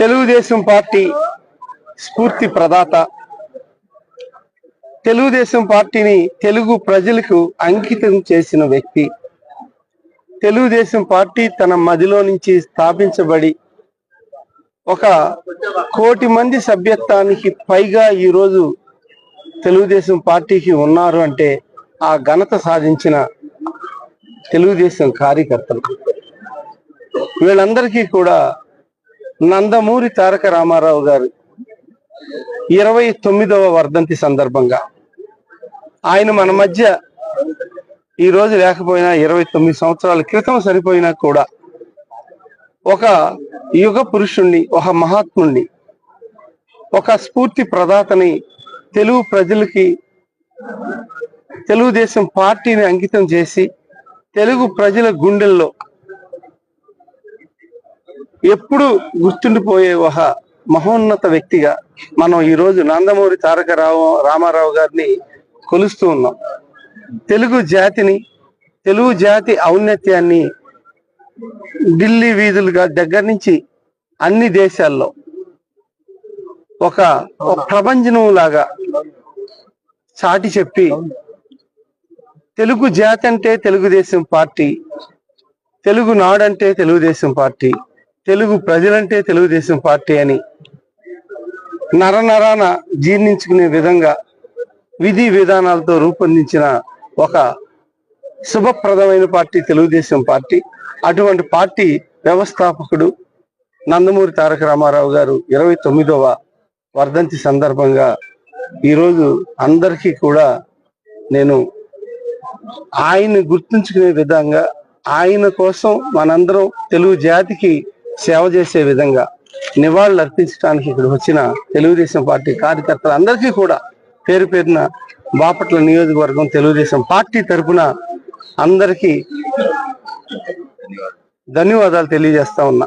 Telugu Desam party స్ఫూర్తి ప్రదాత. తెలుగుదేశం పార్టీని తెలుగు ప్రజలకు అంకితం చేసిన వ్యక్తి. తెలుగుదేశం పార్టీ తన మదిలో నుంచి స్థాపించబడి ఒక కోటి మంది సభ్యత్వానికి పైగా ఈరోజు తెలుగుదేశం పార్టీకి ఉన్నారు అంటే ఆ ఘనత సాధించిన తెలుగుదేశం కార్యకర్తలు. వీళ్ళందరికీ కూడా నందమూరి తారక రామారావు గారు ఇరవై తొమ్మిదవ వర్ధంతి సందర్భంగా ఆయన మన మధ్య ఈ రోజు లేకపోయినా ఇరవై తొమ్మిది సంవత్సరాల క్రితం సరిపోయినా కూడా ఒక యుగ పురుషుణ్ణి ఒక మహాత్ముణ్ణి ఒక స్ఫూర్తి ప్రదాతని తెలుగు ప్రజలకి తెలుగుదేశం పార్టీని అంకితం చేసి తెలుగు ప్రజల గుండెల్లో ఎప్పుడు గుర్తుండిపోయే ఒక మహోన్నత వ్యక్తిగా మనం ఈ రోజు నందమూరి తారక రావు రామారావు గారిని కొలుస్తూ ఉన్నాం. తెలుగు జాతిని తెలుగు జాతి ఔన్నత్యాన్ని ఢిల్లీ వీధులుగా దగ్గర నుంచి అన్ని దేశాల్లో ఒక ప్రపంచం లాగా చాటి చెప్పి తెలుగు జాతి అంటే తెలుగుదేశం పార్టీ తెలుగు నాడంటే తెలుగుదేశం పార్టీ. తెలుగు ప్రజలంటే తెలుగుదేశం పార్టీ అని నరనరాన జీర్ణించుకునే విధంగా విధి విధానాలతో రూపొందించిన ఒక శుభప్రదమైన పార్టీ తెలుగుదేశం పార్టీ. అటువంటి పార్టీ వ్యవస్థాపకుడు నందమూరి తారక రామారావు గారు ఇరవై తొమ్మిదవ వర్ధంతి సందర్భంగా ఈరోజు అందరికీ కూడా నేను ఆయన్ని గుర్తుంచుకునే విధంగా ఆయన కోసం మనందరం తెలుగు జాతికి సేవ చేసే విధంగా నివాళులు అర్పించడానికి ఇక్కడ వచ్చిన తెలుగుదేశం పార్టీ కార్యకర్తలందరికీ కూడా పేరు పేరున బాపట్ల నియోజకవర్గం తెలుగుదేశం పార్టీ తరపున అందరికీ ధన్యవాదాలు తెలియజేస్తా ఉన్నా.